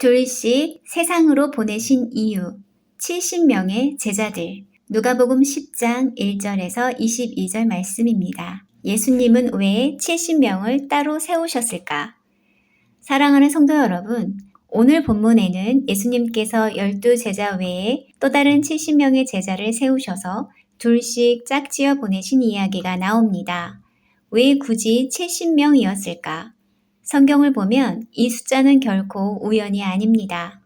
둘씩 세상으로 보내신 이유 70명의 제자들 누가복음 10장 1절에서 22절 말씀입니다. 예수님은 왜 70명을 따로 세우셨을까? 사랑하는 성도 여러분, 오늘 본문에는 예수님께서 열두 제자 외에 또 다른 70명의 제자를 세우셔서 둘씩 짝지어 보내신 이야기가 나옵니다. 왜 굳이 70명이었을까? 성경을 보면 이 숫자는 결코 우연이 아닙니다.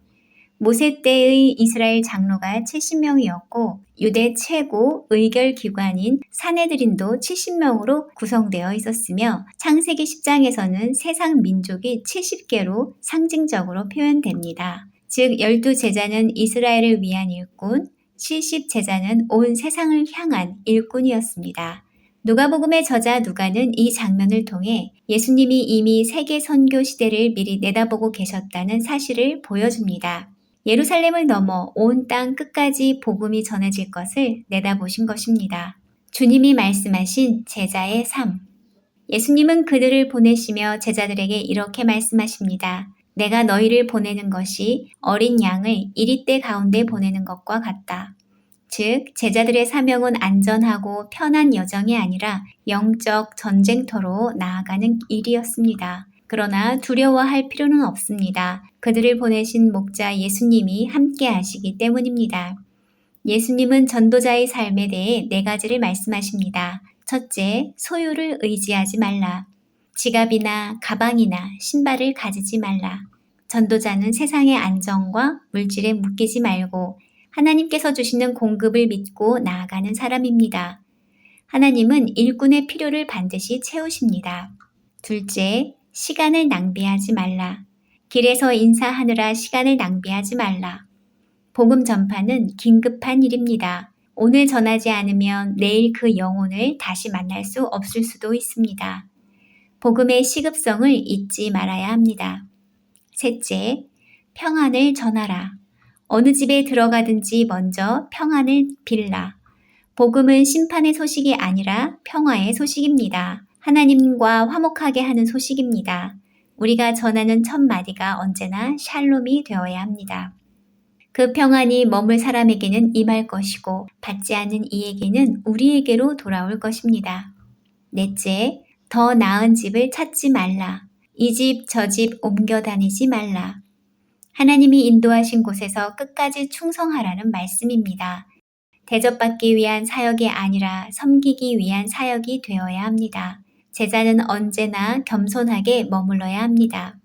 모세 때의 이스라엘 장로가 70명이었고 유대 최고 의결 기관인 사내들인도 70명으로 구성되어 있었으며 창세기 10장에서는 세상 민족이 70개로 상징적으로 표현됩니다. 즉 열두 제자는 이스라엘을 위한 일꾼, 70 제자는 온 세상을 향한 일꾼이었습니다. 누가복음의 저자 누가는 이 장면을 통해 예수님이 이미 세계 선교 시대를 미리 내다보고 계셨다는 사실을 보여줍니다. 예루살렘을 넘어 온 땅 끝까지 복음이 전해질 것을 내다보신 것입니다. 주님이 말씀하신 제자의 삶. 예수님은 그들을 보내시며 제자들에게 이렇게 말씀하십니다. 내가 너희를 보내는 것이 어린 양을 이리떼 가운데 보내는 것과 같다. 즉, 제자들의 사명은 안전하고 편한 여정이 아니라 영적 전쟁터로 나아가는 일이었습니다. 그러나 두려워할 필요는 없습니다. 그들을 보내신 목자 예수님이 함께 하시기 때문입니다. 예수님은 전도자의 삶에 대해 네 가지를 말씀하십니다. 첫째, 소유를 의지하지 말라. 지갑이나 가방이나 신발을 가지지 말라. 전도자는 세상의 안정과 물질에 묶이지 말고 하나님께서 주시는 공급을 믿고 나아가는 사람입니다. 하나님은 일꾼의 필요를 반드시 채우십니다. 둘째, 시간을 낭비하지 말라. 길에서 인사하느라 시간을 낭비하지 말라. 복음 전파는 긴급한 일입니다. 오늘 전하지 않으면 내일 그 영혼을 다시 만날 수 없을 수도 있습니다. 복음의 시급성을 잊지 말아야 합니다. 셋째, 평안을 전하라. 어느 집에 들어가든지 먼저 평안을 빌라. 복음은 심판의 소식이 아니라 평화의 소식입니다. 하나님과 화목하게 하는 소식입니다. 우리가 전하는 첫 마디가 언제나 샬롬이 되어야 합니다. 그 평안이 머물 사람에게는 임할 것이고 받지 않은 이에게는 우리에게로 돌아올 것입니다. 넷째, 더 나은 집을 찾지 말라. 이 집, 저 집 옮겨 다니지 말라. 하나님이 인도하신 곳에서 끝까지 충성하라는 말씀입니다. 대접받기 위한 사역이 아니라 섬기기 위한 사역이 되어야 합니다. 제자는 언제나 겸손하게 머물러야 합니다.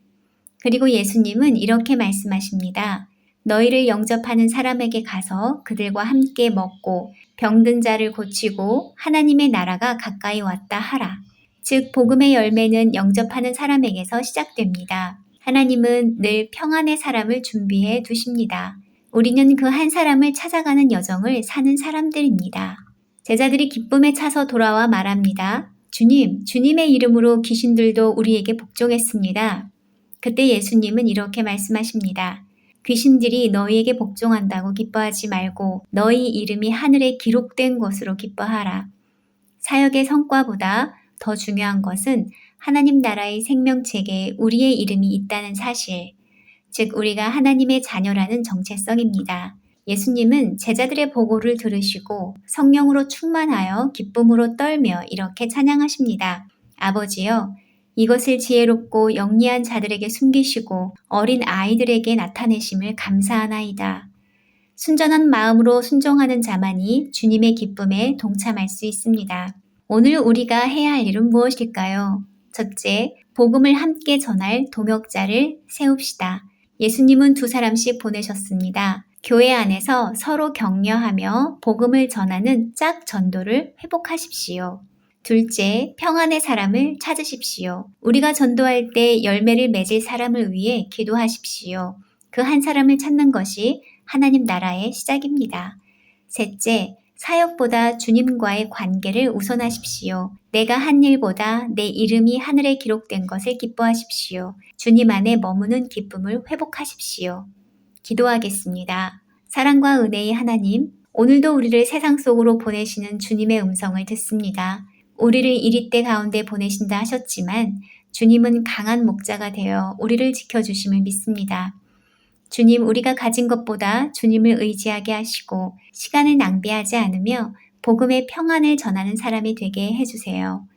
그리고 예수님은 이렇게 말씀하십니다. 너희를 영접하는 사람에게 가서 그들과 함께 먹고 병든 자를 고치고 하나님의 나라가 가까이 왔다 하라. 즉, 복음의 열매는 영접하는 사람에게서 시작됩니다. 하나님은 늘 평안의 사람을 준비해 두십니다. 우리는 그 한 사람을 찾아가는 여정을 사는 사람들입니다. 제자들이 기쁨에 차서 돌아와 말합니다. 주님, 주님의 이름으로 귀신들도 우리에게 복종했습니다. 그때 예수님은 이렇게 말씀하십니다. 귀신들이 너희에게 복종한다고 기뻐하지 말고 너희 이름이 하늘에 기록된 것으로 기뻐하라. 사역의 성과보다 더 중요한 것은 하나님 나라의 생명책에 우리의 이름이 있다는 사실, 즉 우리가 하나님의 자녀라는 정체성입니다. 예수님은 제자들의 보고를 들으시고 성령으로 충만하여 기쁨으로 떨며 이렇게 찬양하십니다. 아버지여, 이것을 지혜롭고 영리한 자들에게 숨기시고 어린 아이들에게 나타내심을 감사하나이다. 순전한 마음으로 순종하는 자만이 주님의 기쁨에 동참할 수 있습니다. 오늘 우리가 해야 할 일은 무엇일까요? 첫째, 복음을 함께 전할 동역자를 세웁시다. 예수님은 두 사람씩 보내셨습니다. 교회 안에서 서로 격려하며 복음을 전하는 짝 전도를 회복하십시오. 둘째, 평안의 사람을 찾으십시오. 우리가 전도할 때 열매를 맺을 사람을 위해 기도하십시오. 그 한 사람을 찾는 것이 하나님 나라의 시작입니다. 셋째, 사역보다 주님과의 관계를 우선하십시오. 내가 한 일보다 내 이름이 하늘에 기록된 것을 기뻐하십시오. 주님 안에 머무는 기쁨을 회복하십시오. 기도하겠습니다. 사랑과 은혜의 하나님, 오늘도 우리를 세상 속으로 보내시는 주님의 음성을 듣습니다. 우리를 이리 때 가운데 보내신다 하셨지만 주님은 강한 목자가 되어 우리를 지켜주심을 믿습니다. 주님, 우리가 가진 것보다 주님을 의지하게 하시고 시간을 낭비하지 않으며 복음의 평안을 전하는 사람이 되게 해주세요.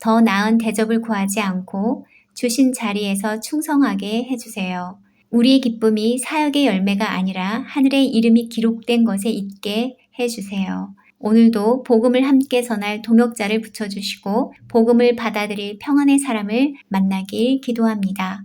더 나은 대접을 구하지 않고 주신 자리에서 충성하게 해주세요. 우리의 기쁨이 사역의 열매가 아니라 하늘의 이름이 기록된 것에 있게 해주세요. 오늘도 복음을 함께 전할 동역자를 붙여주시고 복음을 받아들일 평안의 사람을 만나길 기도합니다.